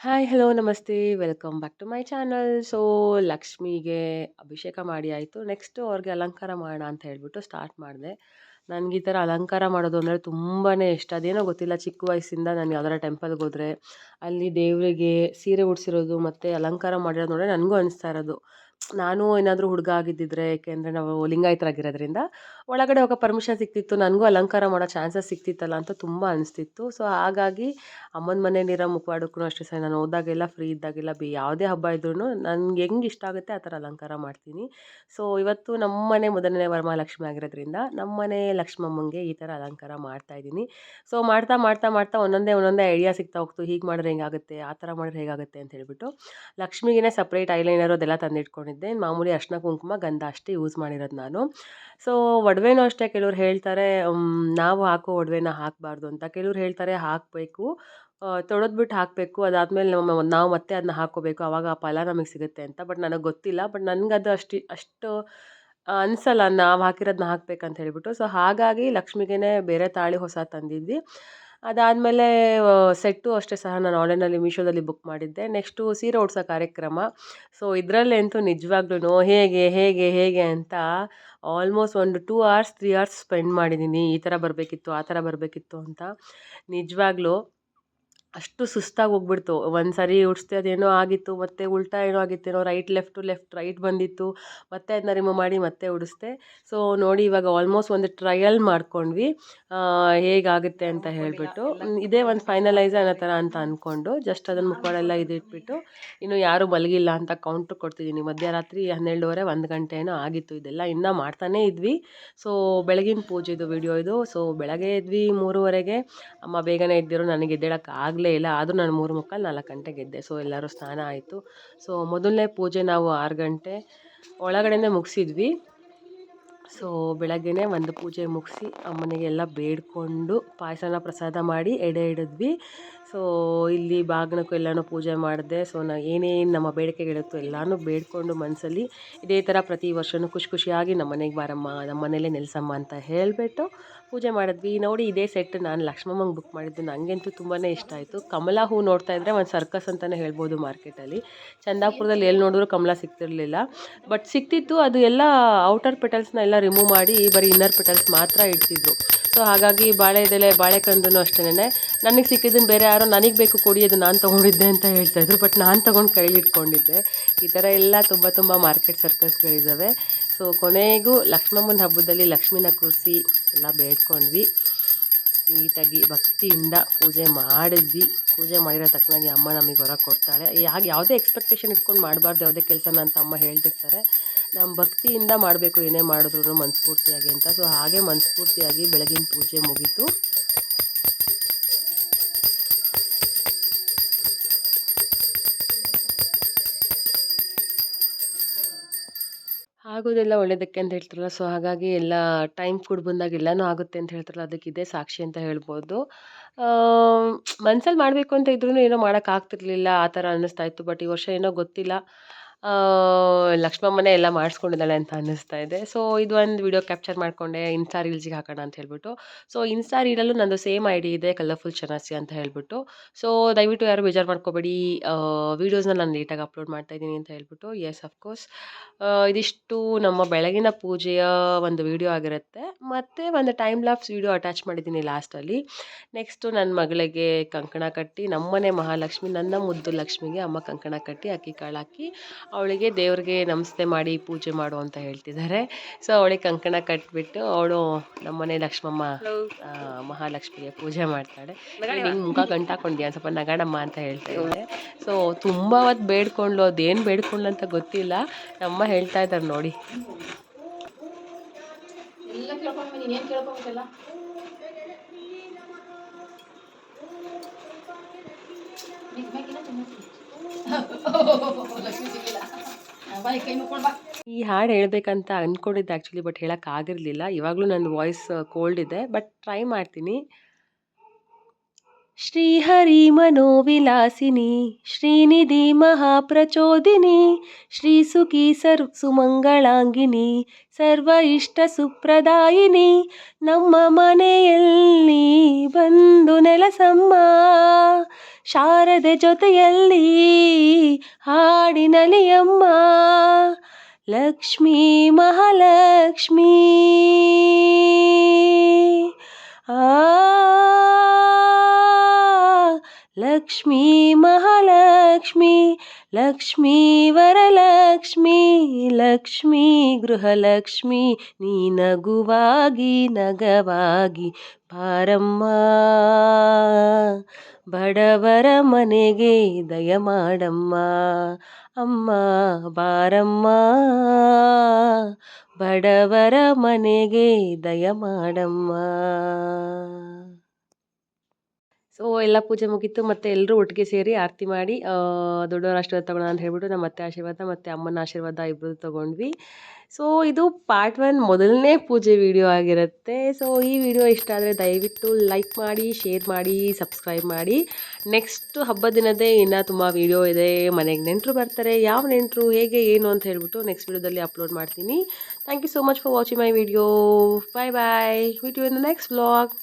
Hi hello ನಮಸ್ತೆ. Welcome back to my channel so ಲಕ್ಷ್ಮಿಗೆ ಅಭಿಷೇಕ ಮಾಡಿ ಆಯಿತು. ನೆಕ್ಸ್ಟು ಅವ್ರಿಗೆ ಅಲಂಕಾರ ಮಾಡೋಣ ಅಂತ ಹೇಳಿಬಿಟ್ಟು ಸ್ಟಾರ್ಟ್ ಮಾಡಿದೆ. ನನಗೆ ಈ ಥರ ಅಲಂಕಾರ ಮಾಡೋದು ಅಂದರೆ ತುಂಬಾ ಇಷ್ಟ. ಅದೇನೋ ಗೊತ್ತಿಲ್ಲ, ಚಿಕ್ಕ ವಯಸ್ಸಿಂದ ನಾನು ಯಾವ್ದಾರ ಟೆಂಪಲ್ಗೆ ಹೋದರೆ, ಅಲ್ಲಿ ದೇವರಿಗೆ ಸೀರೆ ಉಡಿಸಿರೋದು ಮತ್ತು ಅಲಂಕಾರ ಮಾಡಿರೋದು ನೋಡಿದ್ರೆ ನನಗೂ ಅನಿಸ್ತಾ ಇರೋದು. ನಾನು ಏನಾದರೂ ಹುಡುಗ ಆಗಿದ್ದಿದ್ರೆ ಏಕೆಂದರೆ ನಾವು ಲಿಂಗಾಯತರಾಗಿರೋದ್ರಿಂದ ಒಳಗಡೆ ಹೋಗೋ ಪರ್ಮಿಷನ್ ಸಿಕ್ತಿತ್ತು ನನಗೂ ಅಲಂಕಾರ ಮಾಡೋ ಚಾನ್ಸಸ್ ಸಿಕ್ತಿತ್ತಲ್ಲ ಅಂತ ತುಂಬ ಅನಿಸ್ತಿತ್ತು. ಸೊ ಹಾಗಾಗಿ ಅಮ್ಮನ ಮನೇಲಿರೋ ಮುಖವಾಡಕ್ಕೂ ಅಷ್ಟೇ ಸರ್. ನಾನು ಹೋದಾಗೆಲ್ಲ ಫ್ರೀ ಇದ್ದಾಗೆಲ್ಲ ಬಿ ಯಾವುದೇ ಹಬ್ಬ ಇದ್ರೂ ನನಗೆ ಹೆಂಗೆ ಇಷ್ಟ ಆಗುತ್ತೆ ಆ ಥರ ಅಲಂಕಾರ ಮಾಡ್ತೀನಿ. ಸೊ ಇವತ್ತು ನಮ್ಮ ಮನೆ ಮೊದಲನೇ ವರಮಹಾಲಕ್ಷ್ಮಿ ಆಗಿರೋದ್ರಿಂದ ನಮ್ಮ ಮನೆ ಲಕ್ಷ್ಮಮ್ಮಂಗೆ ಈ ಥರ ಅಲಂಕಾರ ಮಾಡ್ತಾಯಿದ್ದೀನಿ ಸೊ ಮಾಡ್ತಾ ಮಾಡ್ತಾ ಮಾಡ್ತಾ ಒಂದೊಂದೇ ಒಂದೊಂದೇ ಐಡಿಯಾ ಸಿಗ್ತಾ ಹೋಗ್ತು. ಹೀಗೆ ಮಾಡಿದ್ರೆ ಹೆಂಗಾಗುತ್ತೆ? ಆ ಥರ ಮಾಡಿದ್ರೆ ಹೇಗಾಗುತ್ತೆ ಅಂತ ಹೇಳ್ಬಿಟ್ಟು ಲಕ್ಷ್ಮಿಗೆ ಸಪ್ರೇಟ್ ಐಲೈನರು ಅದೆಲ್ಲ ತಂದಿಟ್ಕೊಂಡಿದ್ದೆ. ಮಾಮೂಲಿ ಅರ್ಶಿನ ಕುಂಕುಮ ಗಂಧ ಅಷ್ಟೇ ಯೂಸ್ ಮಾಡಿರೋದು ನಾನು. ಸೊ ಒಡವೆನೂ ಅಷ್ಟೇ ಕೆಲವ್ರು ಹೇಳ್ತಾರೆ ನಾವು ಹಾಕೋ ಒಡವೆನ ಹಾಕಬಾರ್ದು ಅಂತ ಕೆಲವ್ರು ಹೇಳ್ತಾರೆ, ಹಾಕಬೇಕು ತೊಳೆದ್ಬಿಟ್ಟು ಹಾಕಬೇಕು, ಅದಾದಮೇಲೆ ನಮ್ಮ ನಾವು ಮತ್ತೆ ಅದನ್ನ ಹಾಕ್ಕೋಬೇಕು ಆವಾಗ ಆ ಫಲ ನಮಗೆ ಸಿಗುತ್ತೆ ಅಂತ. ಬಟ್ ನನಗೆ ಗೊತ್ತಿಲ್ಲ, ಬಟ್ ನನಗದು ಅಷ್ಟು ಅಷ್ಟು ಅನಿಸಲ್ಲ, ನಾವು ಹಾಕಿರೋದನ್ನ ಹಾಕ್ಬೇಕಂತ ಹೇಳಿಬಿಟ್ಟು. ಸೊ ಹಾಗಾಗಿ ಲಕ್ಷ್ಮಿಗೇ ಬೇರೆ ತಾಳಿ ಹೊಸ ತಂದಿದ್ವಿ. ಅದಾದಮೇಲೆ ಸೆಟ್ಟು ಅಷ್ಟೇ ಸಹ ನಾನು ಆನ್ಲೈನಲ್ಲಿ ಮೀಶೋದಲ್ಲಿ ಬುಕ್ ಮಾಡಿದ್ದೆ. ನೆಕ್ಸ್ಟು ಸೀರೆ ಉಡ್ಸೋ ಕಾರ್ಯಕ್ರಮ. ಸೊ, ಇದರಲ್ಲಂತೂ ನಿಜವಾಗ್ಲೂ ಹೇಗೆ ಹೇಗೆ ಹೇಗೆ ಅಂತ ಆಲ್ಮೋಸ್ಟ್ ಒಂದು two hours three hours spend ಮಾಡಿದ್ದೀನಿ. ಈ ಥರ ಬರಬೇಕಿತ್ತು, ಆ ಥರ ಬರಬೇಕಿತ್ತು ಅಂತ. ನಿಜವಾಗ್ಲೂ ಅಷ್ಟು ಸುಸ್ತಾಗಿ ಹೋಗ್ಬಿಡ್ತು. ಒಂದು ಸರಿ ಉಡ್ಸ್ದೆ ಅದೇನೋ ಆಗಿತ್ತು ಮತ್ತು ಉಲ್ಟಾ ಏನೋ ಆಗಿತ್ತೇನೋ ರೈಟ್ ಲೆಫ್ಟು ಲೆಫ್ಟ್ ರೈಟ್ ಬಂದಿತ್ತು. ಮತ್ತೆ ಅದನ್ನ ರಿಮೂವ್ ಮಾಡಿ ಮತ್ತೆ ಉಡಿಸ್ದೆ. ಸೊ ನೋಡಿ ಇವಾಗ ಆಲ್ಮೋಸ್ಟ್ ಒಂದು ಟ್ರಯಲ್ ಮಾಡ್ಕೊಂಡ್ವಿ. ಹೇಗಾಗುತ್ತೆ ಅಂತ ಹೇಳಿಬಿಟ್ಟು. ಇದೇ ಒಂದು ಫೈನಲೈಸ್ ಅನ್ನೋ ಥರ ಅಂತ ಅಂದ್ಕೊಂಡು ಜಸ್ಟ್ ಅದನ್ನು ಮುಖವಾಡೆಲ್ಲ ಇದಿಟ್ಬಿಟ್ಟು ಇನ್ನು ಯಾರೂ ಮಲಗಿಲ್ಲ ಅಂತ ಕೌಂಟ್ರ್ ಕೊಡ್ತಿದ್ದೀನಿ ಮಧ್ಯರಾತ್ರಿ ಹನ್ನೆರಡುವರೆ ಒಂದು ಗಂಟೆ ಏನೋ ಆಗಿತ್ತು ಇದೆಲ್ಲ. ಇನ್ನೂ ಮಾಡ್ತಾನೇ ಇದ್ವಿ. ಸೊ ಬೆಳಗಿನ ಪೂಜೆದು ವಿಡಿಯೋ ಇದು. ಸೊ ಬೆಳಗ್ಗೆ ಇದ್ವಿ ಮೂರುವರೆಗೆ. ಅಮ್ಮ ಬೇಗನೆ ಇದ್ದಿರೋ ನನಗೆ ಎದ್ದೇಳಕ್ಕೆ ಆಗಲೇ ಇಲ್ಲ. ಆದರೂ ನಾನು ಮೂರು ಮುಕ್ಕಾಲು ನಾಲ್ಕು ಗಂಟೆಗೆ ಎದ್ದೆ. ಸೊ ಎಲ್ಲರೂ ಸ್ನಾನ ಆಯಿತು. ಸೊ ಮೊದಲನೇ ಪೂಜೆ ನಾವು ಆರು ಗಂಟೆ ಒಳಗಡೆನೇ ಮುಗಿಸಿದ್ವಿ. ಸೊ ಬೆಳಗ್ಗೆನೇ ಒಂದು ಪೂಜೆ ಮುಗಿಸಿ ಅಮ್ಮನಿಗೆಲ್ಲ ಬೇಡಿಕೊಂಡು ಪಾಯಸನ ಪ್ರಸಾದ ಮಾಡಿ ಎಡೆ ಹಿಡಿದ್ವಿ. ಸೊ ಇಲ್ಲಿ ಬಾಗ್ನಕ್ಕೂ ಎಲ್ಲನೂ ಪೂಜೆ ಮಾಡಿದೆ. ಸೊ ನಾ ಏನೇನು ನಮ್ಮ ಬೇಡಿಕೆಗಳಿತ್ತು ಎಲ್ಲನೂ ಬೇಡಿಕೊಂಡು ಮನಸ್ಸಲ್ಲಿ ಇದೇ ಥರ ಪ್ರತಿ ವರ್ಷವೂ ಖುಷಿ ಖುಷಿಯಾಗಿ ನಮ್ಮ ಮನೆಗೆ ಬಾರಮ್ಮ, ನಮ್ಮ ಮನೇಲೇ ನೆಲೆಸಮ್ಮ ಅಂತ ಹೇಳಿಬಿಟ್ಟು ಪೂಜೆ ಮಾಡಿದ್ವಿ. ನೋಡಿ, ಇದೇ ಸೆಟ್ ನಾನು ಲಕ್ಷ್ಮಮ್ಮಂಗೆ ಬುಕ್ ಮಾಡಿದ್ದು. ನನಗಂತೂ ತುಂಬಾ ಇಷ್ಟ ಆಯಿತು. ಕಮಲ ಹೂ ನೋಡ್ತಾ ಇದ್ದರೆ ಒಂದು ಸರ್ಕಸ್ ಅಂತಲೇ ಹೇಳ್ಬೋದು ಮಾರ್ಕೆಟಲ್ಲಿ ಚಂದಾಪುರದಲ್ಲಿ ಎಲ್ಲಿ ನೋಡಿದ್ರು ಕಮಲ ಸಿಗ್ತಿರಲಿಲ್ಲ. ಬಟ್ ಸಿಕ್ತಿತ್ತು ಅದು ಎಲ್ಲ ಔಟರ್ ಪೆಟಲ್ಸ್ನ ಎಲ್ಲ ರಿಮೂವ್ ಮಾಡಿ ಬರೀ ಇನ್ನರ್ ಪೆಟಲ್ಸ್ ಮಾತ್ರ ಇಡ್ತಿದ್ರು. ಸೊ ಹಾಗಾಗಿ ಬಾಳೆದೆಲೆ ಬಾಳೆಕಂದೂ ಅಷ್ಟೇ ನನಗೆ ಸಿಕ್ಕಿದ್ದನ್ನು ಬೇರೆ ಯಾರೋ ನನಗೆ ಬೇಕು ಕೊಡಿ, ಅದು ನಾನು ತೊಗೊಂಡಿದ್ದೆ ಅಂತ ಹೇಳ್ತಾಯಿದ್ರು ಬಟ್ ನಾನು ತೊಗೊಂಡು ಕೈಲಿಟ್ಕೊಂಡಿದ್ದೆ ಈ ಥರ ಎಲ್ಲ ತುಂಬ ತುಂಬ ಮಾರ್ಕೆಟ್ ಸರ್ಕಸ್ಗಳಿದ್ದಾವೆ ಸೊ ಕೊನೆಗೂ ಲಕ್ಷ್ಮಮ್ಮನ ಹಬ್ಬದಲ್ಲಿ ಲಕ್ಷ್ಮಿನ ಕೂರಿಸಿ ಎಲ್ಲ ಬೇಡ್ಕೊಂಡ್ವಿ. ನೀಟಾಗಿ ಭಕ್ತಿಯಿಂದ ಪೂಜೆ ಮಾಡಿದ್ವಿ. ಪೂಜೆ ಮಾಡಿರೋ ತಕ್ಕನಾಗಿ ಅಮ್ಮ ನಮಗೆ ಹೊರ ಕೊಡ್ತಾಳೆ. ಯಾಕೆ ಯಾವುದೇ ಎಕ್ಸ್ಪೆಕ್ಟೇಷನ್ ಇಟ್ಕೊಂಡು ಮಾಡಬಾರ್ದು, ಯಾವುದೇ ಕೆಲಸನ ಅಂತ ಅಮ್ಮ ಹೇಳ್ತಿರ್ತಾರೆ. ನಮ್ಮ ಭಕ್ತಿಯಿಂದ ಮಾಡಬೇಕು, ಏನೇ ಮಾಡಿದ್ರು ಮನಸ್ಫೂರ್ತಿಯಾಗಿ ಅಂತ. ಸೊ ಹಾಗೆ ಮನಸ್ಫೂರ್ತಿಯಾಗಿ ಬೆಳಗಿನ ಪೂಜೆ ಮುಗೀತು. ಆಗೋದೆಲ್ಲ ಒಳ್ಳೇದಕ್ಕೆ ಅಂತ ಹೇಳ್ತಾರಲ್ಲ. ಸೊ ಹಾಗಾಗಿ ಎಲ್ಲ ಟೈಮ್ ಕೂಡ ಬಂದಾಗ ಎಲ್ಲನೂ ಆಗುತ್ತೆ ಅಂತ ಹೇಳ್ತಾರಲ್ಲ. ಅದಕ್ಕೆ ಇದೇ ಸಾಕ್ಷಿ ಅಂತ ಹೇಳ್ಬೋದು. ಮನ್ಸಲ್ಲಿ ಮಾಡಬೇಕು ಅಂತ ಇದ್ರೂ ಏನೋ ಮಾಡೋಕ್ಕಾಗ್ತಿರ್ಲಿಲ್ಲ ಆ ಥರ ಅನ್ನಿಸ್ತಾ ಇತ್ತು. ಬಟ್ ಈ ವರ್ಷ ಏನೋ ಗೊತ್ತಿಲ್ಲ. ಲಕ್ಷ್ಮಮ್ಮನೇ ಎಲ್ಲ ಮಾಡಿಸ್ಕೊಂಡಿದ್ದಾಳೆ ಅಂತ ಅನ್ನಿಸ್ತಾ ಇದೆ. ಸೊ ಇದು ಒಂದು ವಿಡಿಯೋ ಕ್ಯಾಪ್ಚರ್ ಮಾಡಿಕೊಂಡೆ ಇನ್ಸ್ಟಾ ರೀಲ್ಸಿಗೆ ಹಾಕೋಣ ಅಂತ ಹೇಳ್ಬಿಟ್ಟು. ಸೊ ಇನ್ಸ್ಟಾ ರೀಲಲ್ಲೂ ನಂದು ಸೇಮ್ ಐ ಡಿ ಇದೆ ಕಲರ್ಫುಲ್ ಚನಾಸಿ ಅಂತ ಹೇಳ್ಬಿಟ್ಟು. ಸೊ ದಯವಿಟ್ಟು ಯಾರು ಬೇಜಾರು ಮಾಡ್ಕೋಬೇಡಿ. ವೀಡಿಯೋಸ್ನ ನಾನು ನೀಟಾಗಿ ಅಪ್ಲೋಡ್ ಮಾಡ್ತಾ ಇದ್ದೀನಿ ಅಂತ ಹೇಳ್ಬಿಟ್ಟು. ಎಸ್ ಅಫ್ಕೋರ್ಸ್ ಇದಿಷ್ಟು ನಮ್ಮ ಬೆಳಗಿನ ಪೂಜೆಯ ಒಂದು ವಿಡಿಯೋ ಆಗಿರುತ್ತೆ. ಮತ್ತು ಒಂದು ಟೈಮ್ ಲಾಪ್ಸ್ ವಿಡಿಯೋ ಅಟ್ಯಾಚ್ ಮಾಡಿದ್ದೀನಿ ಲಾಸ್ಟಲ್ಲಿ ನೆಕ್ಸ್ಟು ನನ್ನ ಮಗಳಿಗೆ ಕಂಕಣ ಕಟ್ಟಿ ನಮ್ಮನೆ ಮಹಾಲಕ್ಷ್ಮಿ ನನ್ನ ಮುದ್ದು ಲಕ್ಷ್ಮಿಗೆ ಅಮ್ಮ ಕಂಕಣ ಕಟ್ಟಿ ಅಕ್ಕಿ ಕಾಳು ಹಾಕಿ ಅವಳಿಗೆ ದೇವ್ರಿಗೆ ನಮಸ್ತೆ ಮಾಡಿ ಪೂಜೆ ಮಾಡು ಅಂತ ಹೇಳ್ತಿದ್ದಾರೆ. ಸೊ ಅವಳಿಗೆ ಕಂಕಣ ಕಟ್ಬಿಟ್ಟು ಅವಳು ನಮ್ಮನೆ ಲಕ್ಷ್ಮಮ್ಮ ಮಹಾಲಕ್ಷ್ಮಿಗೆ ಪೂಜೆ ಮಾಡ್ತಾಳೆ. ಹಿಂಗೆ ಮುಖ ಗಂಟಾಕೊಂಡಿದ್ಯಾ ಸ್ವಲ್ಪ ನಗಣಮ್ಮ ಅಂತ ಹೇಳ್ತಾ ಇದ್ದೆ ಸೊ ತುಂಬ ಹೊತ್ತು ಬೇಡ್ಕೊಂಡ್ಲು ಅದೇನು ಬೇಡ್ಕೊಂಡ್ಲು ಅಂತ ಗೊತ್ತಿಲ್ಲ. ನಮ್ಮ ಹೇಳ್ತಾ ಇದ್ದಾರೆ ನೋಡಿ. ಈ ಹಾಡು ಹೇಳಬೇಕಂತ ಅಂದ್ಕೊಂಡಿದ್ದೆ ಆ್ಯಕ್ಚುಲಿ ಬಟ್ ಹೇಳೋಕ್ಕಾಗಿರಲಿಲ್ಲ ಇವಾಗಲೂ ನನ್ನ ವಾಯ್ಸ್ ಕೋಲ್ಡ್ ಇದೆ ಬಟ್ ಟ್ರೈ ಮಾಡ್ತೀನಿ. ಶ್ರೀಹರಿ ಮನೋವಿಲಾಸಿನಿ, ಶ್ರೀನಿಧಿ ಮಹಾಪ್ರಚೋದಿನಿ ಶ್ರೀಸುಖಿ ಸರ್ ಸುಮಂಗಳಾಂಗಿನಿ, ಸರ್ವ ಇಷ್ಟ ಸುಪ್ರದಾಯಿನಿ, ನಮ್ಮ ಮನೆಯಲ್ಲಿ ಬಂದು ನೆಲಸಮ್ಮ, ಶಾರದೆ ಜೊತೆಯಲ್ಲಿ ಹಾಡಿನಲಿಯಮ್ಮ ಲಕ್ಷ್ಮೀ ಮಹಾಲಕ್ಷ್ಮೀ. ಆ ಲಕ್ಷ್ಮೀ ಮಹಾಲಕ್ಷ್ಮಿ, ಲಕ್ಷ್ಮೀ ವರಲಕ್ಷ್ಮಿ, ಲಕ್ಷ್ಮೀ ಗೃಹಲಕ್ಷ್ಮಿ, ನೀ ನಗುವಾಗಿ ನಗವಾಗಿ ಬಾರಮ್ಮ. ಬಡವರ ಮನೆಗೆ ದಯ ಮಾಡಮ್ಮ. ಅಮ್ಮ, ಬಾರಮ್ಮ. ಬಡವರ ಮನೆಗೆ ದಯ ಮಾಡಮ್ಮ. ಸೊ ಎಲ್ಲ ಪೂಜೆ ಮುಗೀತು, ಮತ್ತು ಎಲ್ಲರೂ ಒಟ್ಟಿಗೆ ಸೇರಿ ಆರತಿ ಮಾಡಿ ದೊಡ್ಡವರ ಆಶೀರ್ವಾದ ತಗೊಳ್ಳೋಣ ಅಂತ ಹೇಳ್ಬಿಟ್ಟು ನಮ್ಮ ಅತ್ತೆ ಆಶೀರ್ವಾದ, ಮತ್ತು ಅಮ್ಮನ ಆಶೀರ್ವಾದ ಇಬ್ಬರು ತೊಗೊಂಡ್ವಿ. ಸೊ ಇದು ಪಾರ್ಟ್ ಒನ್ ಮೊದಲನೇ ಪೂಜೆ ವಿಡಿಯೋ ಆಗಿರುತ್ತೆ. ಸೊ ಈ ವಿಡಿಯೋ ಇಷ್ಟ ಆದರೆ ದಯವಿಟ್ಟು ಲೈಕ್ ಮಾಡಿ ಶೇರ್ ಮಾಡಿ ಸಬ್ಸ್ಕ್ರೈಬ್ ಮಾಡಿ. ನೆಕ್ಸ್ಟ್ ಹಬ್ಬದ ದಿನದೇ ಇನ್ನೂ ತುಂಬ ವಿಡಿಯೋ ಇದೆ. ಮನೆಗೆ ನೆಂಟರು ಬರ್ತಾರೆ. ಯಾವ ನೆಂಟರು, ಹೇಗೆ, ಏನು ಅಂತ ಹೇಳ್ಬಿಟ್ಟು ನೆಕ್ಸ್ಟ್ ವಿಡಿಯೋದಲ್ಲಿ ಅಪ್ಲೋಡ್ ಮಾಡ್ತೀನಿ. Thank you so much for watching my video bye bye video in the next vlog